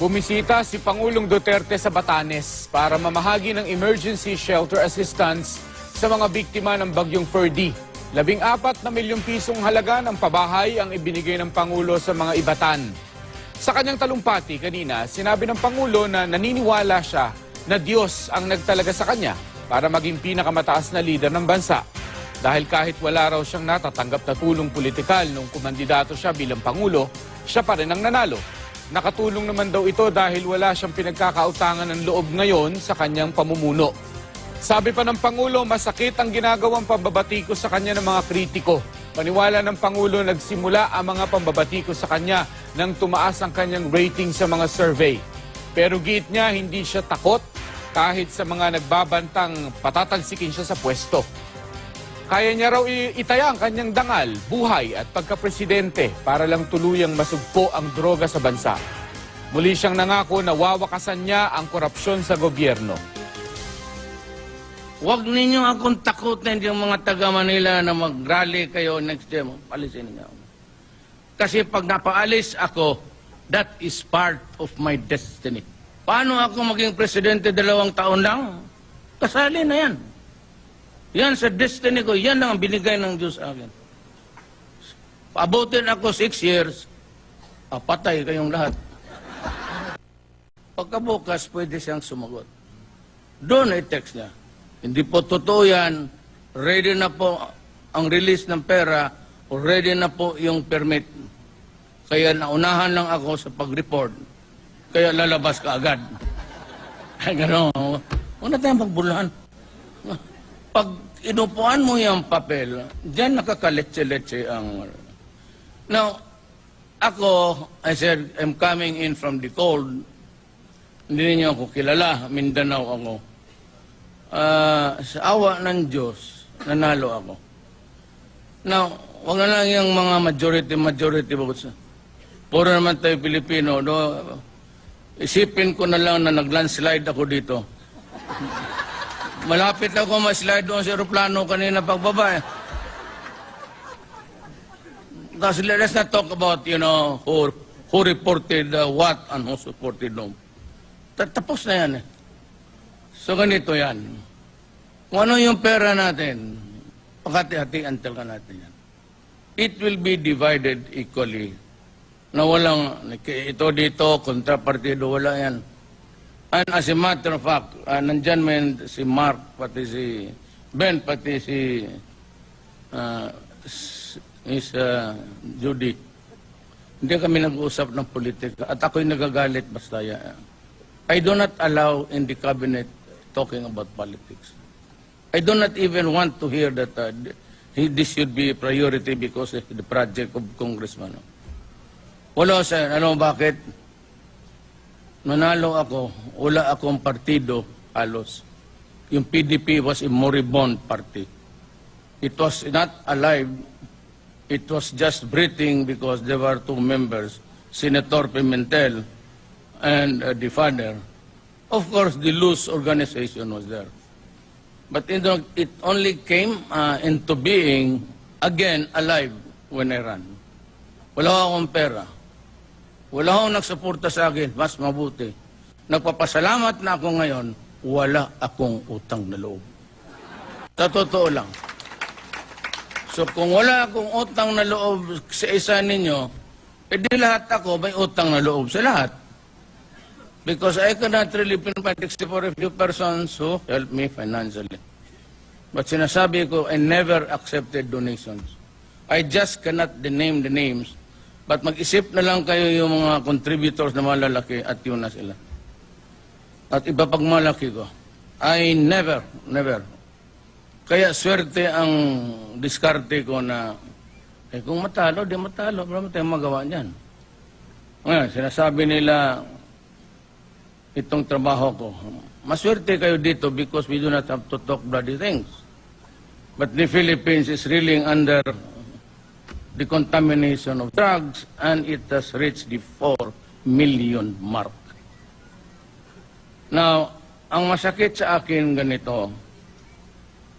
Bumisita si Pangulong Duterte sa Batanes para mamahagi ng emergency shelter assistance sa mga biktima ng bagyong Ferdy. Labing apat na milyong pisong halaga ng pabahay ang ibinigay ng Pangulo sa mga ibatan. Sa kanyang talumpati kanina, sinabi ng Pangulo na naniniwala siya na Diyos ang nagtalaga sa kanya para maging pinakamataas na leader ng bansa. Dahil kahit wala raw siyang natatanggap na tulong politikal nung kumandidato siya bilang Pangulo, siya pa rin ang nanalo. Nakatulong naman daw ito dahil wala siyang pinagkakautangan ng loob ngayon sa kanyang pamumuno. Sabi pa ng Pangulo, masakit ang ginagawang pambabatiko sa kanya ng mga kritiko. Paniwala ng Pangulo, nagsimula ang mga pambabatiko sa kanya nang tumaas ang kanyang rating sa mga survey. Pero giit niya, hindi siya takot kahit sa mga nagbabantang patatalsikin siya sa pwesto. Kaya niya raw itaya ang kanyang dangal, buhay at pagkapresidente para lang tuluyang masugpo ang droga sa bansa. Muli siyang nangako na wawakasan niya ang korupsyon sa gobyerno. Huwag ninyo akong takutin yung mga taga Manila na mag-rally kayo next year. Palisin ninyo ako. Kasi pag napaalis ako, that is part of my destiny. Paano ako maging presidente dalawang taon lang? Kasali na yan. Yan sa destiny ko, yan ang binigay ng Diyos sa akin. Paabutin ako six years, ah, patay kayong lahat. Pagkabukas, pwede siyang sumagot. Doon ay text niya. Hindi po totoo yan. Ready na po ang release ng pera ready na po yung permit. Kaya naunahan lang ako sa pag-report. Kaya lalabas ka agad. Gano'n. Huwag na tayong magbulahan. Pag inupuan mo yung papel, diyan nakakaletse-letse ang... Now, ako, I said, I'm coming in from the cold. Hindi niyo ako kilala. Mindanao ako. Ah, sa awa ng Diyos, nanalo ako. Now, wag na lang yung mga majority, majority votes. Puro naman tayo Pilipino. No? Isipin ko na lang na nag-landslide ako dito. Malapit ako ma-slide doon sa aeroplano kanina pagbaba eh. Tapos let's not talk about, you know, who, who reported uh, what and who supported whom. Ta- Tapos na yan eh. So ganito yan. Kung ano yung pera natin, pagkati-hatian talaga natin yan. It will be divided equally. Na walang, ito dito, kontrapartido, wala yan. And as a matter of fact, uh, nandyan may si Mark, pati si Ben, pati si uh, is uh, Judy. Hindi kami nag-uusap ng politika at ako'y nagagalit basta yan. I do not allow in the cabinet talking about politics. I do not even want to hear that uh, th- this should be a priority because of the project of Congressman. Wala sa, ano bakit? Nanalo ako, wala akong partido, halos. Yung PDP was a moribund party. It was not alive, it was just breathing because there were two members, Senator Pimentel and uh, the father. Of course, the loose organization was there. But you know, it only came uh, into being again alive when I ran. Wala akong pera. Wala akong nagsuporta sa akin. Mas mabuti. Nagpapasalamat na ako ngayon, wala akong utang na loob. Sa totoo lang. So kung wala akong utang na loob sa isa ninyo, edi lahat ako may utang na loob sa lahat. Because I cannot really pinpoint except for a few persons who help me financially. But sinasabi ko, I never accepted donations. I just cannot name the names. But mag-isip na lang kayo yung mga contributors na malalaki at yun na sila. At iba pag malaki ko, I never, never. Kaya swerte ang diskarte ko na, eh kung matalo, di matalo. Wala tayong magawa niyan. Ngayon, sinasabi nila, itong trabaho ko. Maswerte kayo dito because we do not have to talk bloody things. But the Philippines is reeling under the contamination of drugs and it has reached the 4 million mark. Now, ang masakit sa akin ganito.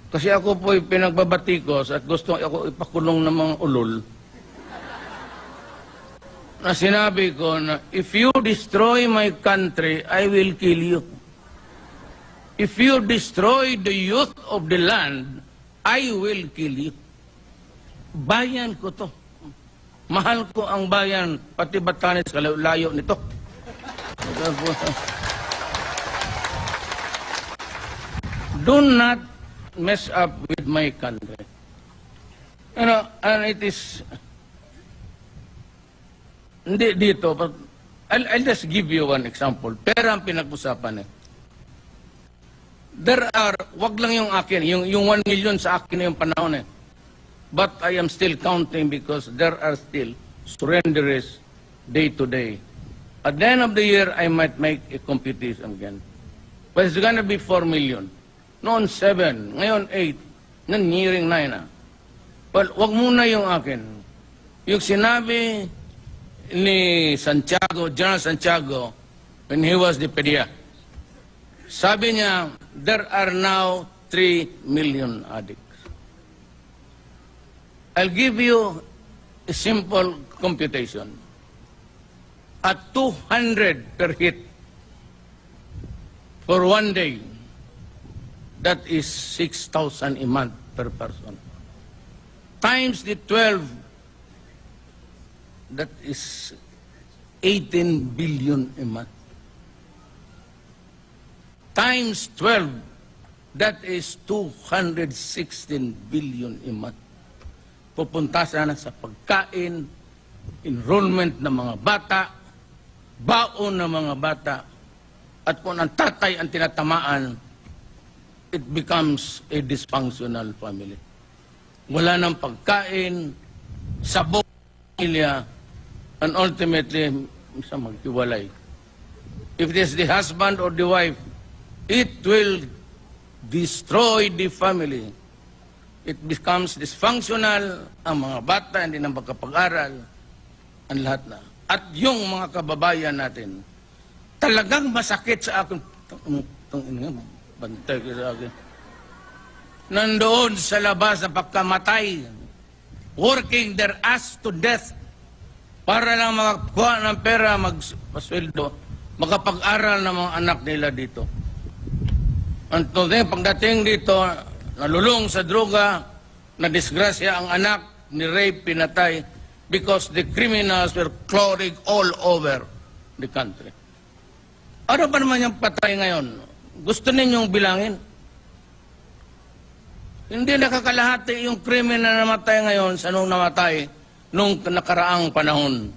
Kasi ako po'y pinagbabatikos at gusto ako ipakulong ng mga ulol. Na sinabi ko na, if you destroy my country, I will kill you. If you destroy the youth of the land, I will kill you. Bayan ko to. Mahal ko ang bayan, pati Batanes, kalayo nito. Do not mess up with my country. You know, and it is, hindi dito, but I'll, I'll just give you one example. Pera ang pinag-usapan eh. There are, wag lang yung akin, yung, yung 1 million sa akin na yung panahon eh. But I am still counting because there are still surrenderies day to day. At the end of the year, I might make a computation again. But it's gonna be 4 million. Noon 7, ngayon 8, ngayon nearing 9 na. Well, wag muna yung akin. Yung sinabi ni Santiago, General Santiago, when he was the PDEA, sabi niya, there are now 3 million addicts. I'll give you a simple computation. At 200 per hit for one day, that is 6,000 a month per person. Times the 12, that is 18 billion a month. Times 12, that is 216 billion a month. Pupunta sana sa pagkain, enrollment ng mga bata, baon ng mga bata, at kung ang tatay ang tinatamaan, it becomes a dysfunctional family. Wala nang pagkain, sabong pamilya, and ultimately, sa maghiwalay. If it is the husband or the wife, it will destroy the family. It becomes dysfunctional, ang mga bata hindi na magkapag-aral, ang lahat na. At yung mga kababayan natin, talagang masakit sa akin. Bantay ko sa akin. Nandoon sa labas na pagkamatay, working their ass to death para lang makakuha ng pera, magpasweldo, makapag-aral ng mga anak nila dito. Ang tunay, pagdating dito, nalulong sa droga, na disgrasya ang anak, ni rape, pinatay, because the criminals were clawing all over the country. Ano ba naman yung patay ngayon? Gusto ninyong bilangin? Hindi nakakalahati yung krimen na namatay ngayon sa nung namatay nung nakaraang panahon.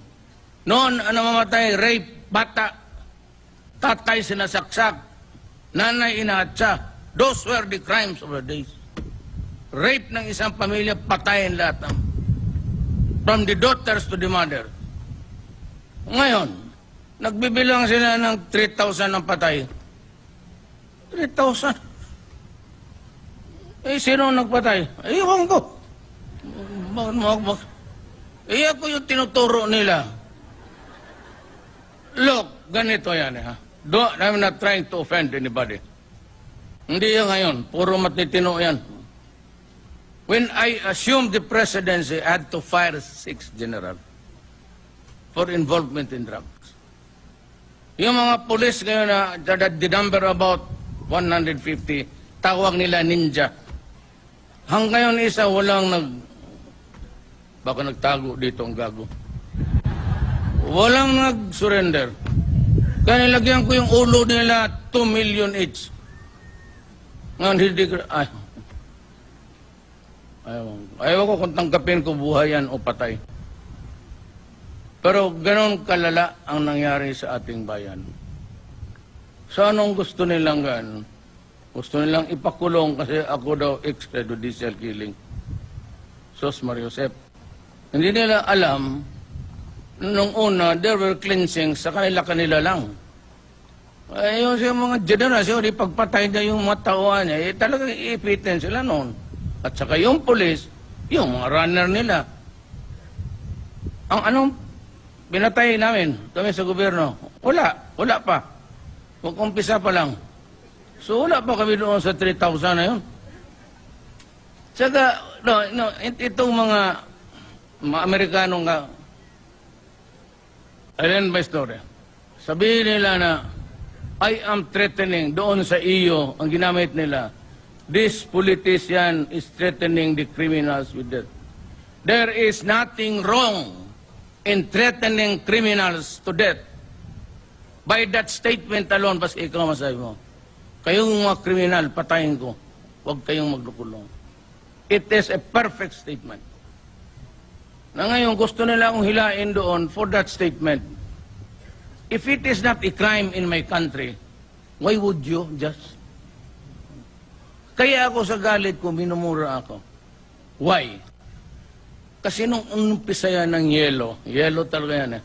Noon, ano mamatay? Rape, bata, tatay sinasaksak, nanay inaatsa. Those were the crimes of the days. Rape ng isang pamilya, patayin lahat. ng- From the daughters to the mother. Ngayon, nagbibilang sila ng 3,000 ng patay. 3,000? Eh, sino nagpatay? Ewan ko. Bakit mo ako? Eh, ako yung tinuturo nila. Look, ganito yan, eh, ha? Do, I'm not trying to offend anybody. Hindi yan ngayon. Puro matitino yan. When I assumed the presidency, I had to fire six general for involvement in drugs. Yung mga police ngayon na the, the number about 150, tawag nila ninja. Hanggang ngayon isa walang nag baka nagtago dito ang gago. Walang nag-surrender. Kaya nilagyan ko yung ulo nila 2 million each. Ngayon hindi ko, ay, ayaw, ayaw ko kung tanggapin ko buhay yan o patay. Pero ganon kalala ang nangyari sa ating bayan. Sa anong gusto nilang gan? Gusto nilang ipakulong kasi ako daw extrajudicial killing. Sos Mario Josep. Hindi nila alam, nung una, there were cleansing sa kanila-kanila lang. Eh, yung sa mga generasyon, ipagpatay niya yung mga tauhan niya, eh, talagang iipitin sila noon. At saka yung polis, yung mga runner nila. Ang anong pinatay namin kami sa gobyerno? Wala, wala pa. Kung umpisa pa lang. So wala pa kami doon sa 3,000 na yun. Tsaka, no, no, it- itong mga, mga Amerikano nga, Ayan ba story? Sabihin nila na, I am threatening doon sa iyo, ang ginamit nila, this politician is threatening the criminals with death. There is nothing wrong in threatening criminals to death. By that statement alone, basta ikaw masabi mo, kayong mga kriminal, patayin ko. Huwag kayong maglukulong. It is a perfect statement. Na ngayon, gusto nila akong hilain doon for that statement. If it is not a crime in my country, why would you just? Kaya ako sa galit ko, minumura ako. Why? Kasi nung umpisa yan ng yelo, yelo talaga yan eh.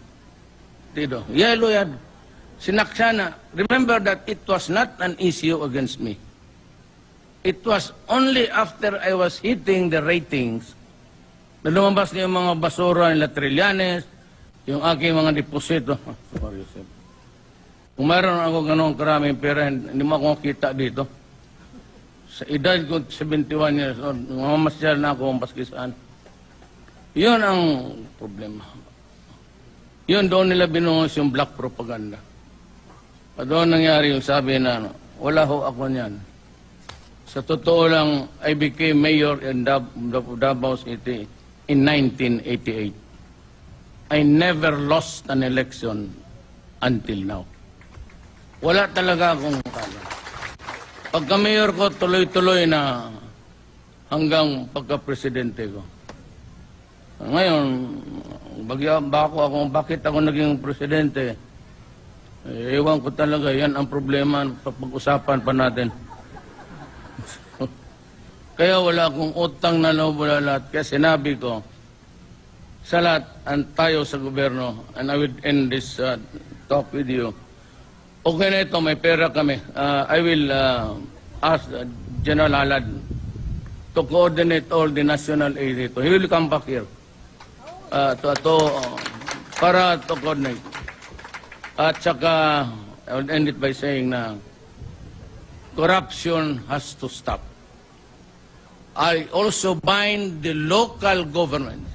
Tito, yelo yan. Sinaksa na. Remember that it was not an issue against me. It was only after I was hitting the ratings na lumabas na yung mga basura nila Trillanes, yung aking mga deposito. Sorry, sir. Kung mayroon ako ganun karaming pera, hindi mo ako kita dito. Sa edad ko, 71 years old, mamamasyal na ako kung paski saan. Yun ang problema. Yun doon nila binuhos yung black propaganda. Pa doon nangyari yung sabi na, ano, wala ho ako niyan. Sa totoo lang, I became mayor in Davao City in 1988. I never lost an election until now. Wala talaga akong kala. Pagka mayor ko, tuloy-tuloy na hanggang pagka-presidente ko. Ngayon, bagya, bako ako, bakit ako naging presidente? Eh, ewan ko talaga, yan ang problema, pag-usapan pa natin. Kaya wala akong utang na loob lahat. Kaya sinabi ko, sa lahat, ang tayo sa gobyerno, and I will end this uh, talk with you. Okay na ito, may pera kami. Uh, I will uh, ask General Halad to coordinate all the national aid dito. He will come back here uh, to, to, uh, para to coordinate. At saka, I will end it by saying na corruption has to stop. I also bind the local government.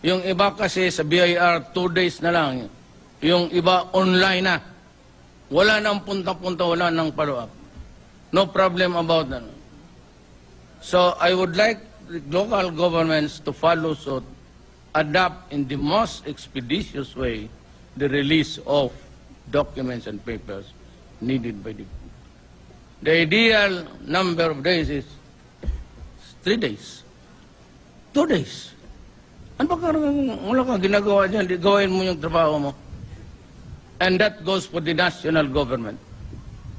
Yung iba kasi sa BIR, two days na lang. Yung iba online na. Wala nang punta-punta, wala nang follow-up. No problem about that. So I would like local governments to follow suit, adapt in the most expeditious way the release of documents and papers needed by the The ideal number of days is three days. Two days. Ano ba karang wala kang ginagawa dyan? Di gawin mo yung trabaho mo. And that goes for the national government.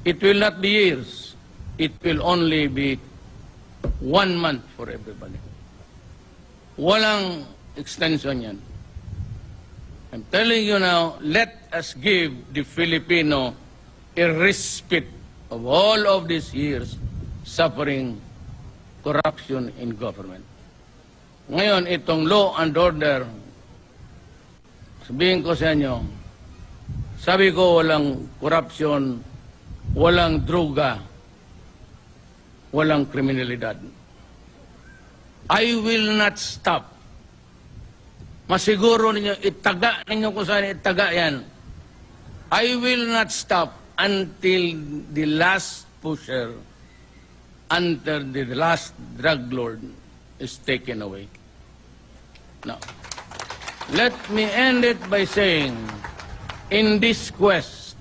It will not be years. It will only be one month for everybody. Walang extension yan. I'm telling you now, let us give the Filipino a respite of all of these years suffering corruption in government. Ngayon, itong law and order, sabihin ko sa inyo, sabi ko walang corruption, walang droga, walang kriminalidad. I will not stop. Masiguro ninyo, itaga ninyo kung saan itaga yan. I will not stop until the last pusher, until the last drug lord is taken away. Now, let me end it by saying, in this quest,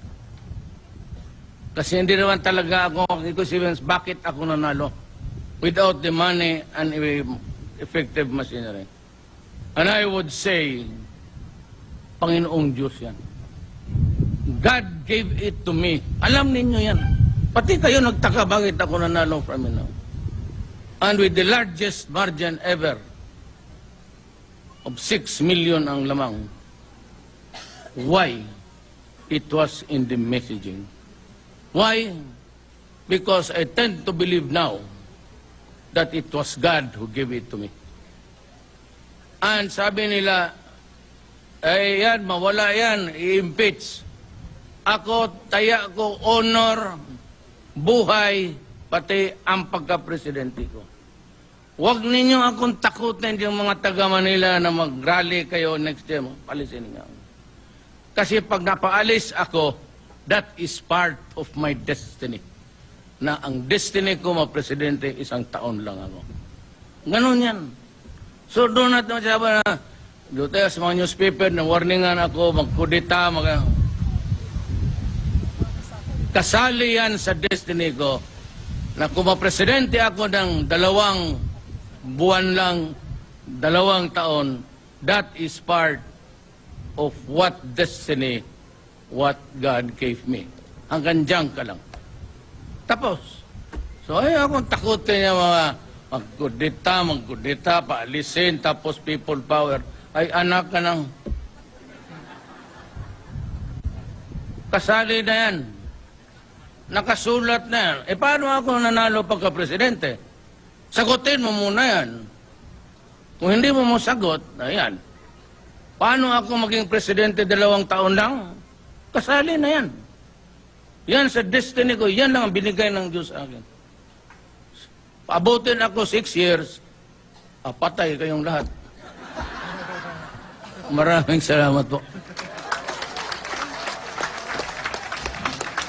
kasi hindi naman talaga ako, Stevens, bakit ako nanalo? Without the money and effective machinery. And I would say, Panginoong Diyos yan. God gave it to me. Alam ninyo yan. Pati kayo nagtaka bakit ako nanalo from now. And with the largest margin ever of 6 million ang lamang. Why? It was in the messaging. Why? Because I tend to believe now that it was God who gave it to me. And sabi nila, eh yan, mawala yan, i-impeach. Ako, taya ko honor buhay, pati ang pagka-presidente ko. Huwag ninyo akong takutin yung mga taga Manila na mag-rally kayo next year. Palisin niyo. Kasi pag napaalis ako, that is part of my destiny. Na ang destiny ko, mga presidente, isang taon lang ako. Ganon yan. So doon natin masabi na, tayo sa mga newspaper na warningan ako, magkudita, mag... Kasali yan sa destiny ko na kung mapresidente ako ng dalawang buwan lang, dalawang taon, that is part of what destiny, what God gave me. Hanggang dyan ka lang. Tapos. So ay akong takutin yung mga magkudita, magkudita, paalisin, tapos people power. Ay anak ka ng... Kasali na yan. Nakasulat na yan. E paano ako nanalo pagka-presidente? Sagutin mo muna yan. Kung hindi mo mo sagot, ayan. Paano ako maging presidente dalawang taon lang? Kasali na yan. Yan sa destiny ko, yan lang ang binigay ng Diyos sa akin. Paabutin ako six years, ah, patay kayong lahat. Maraming salamat po.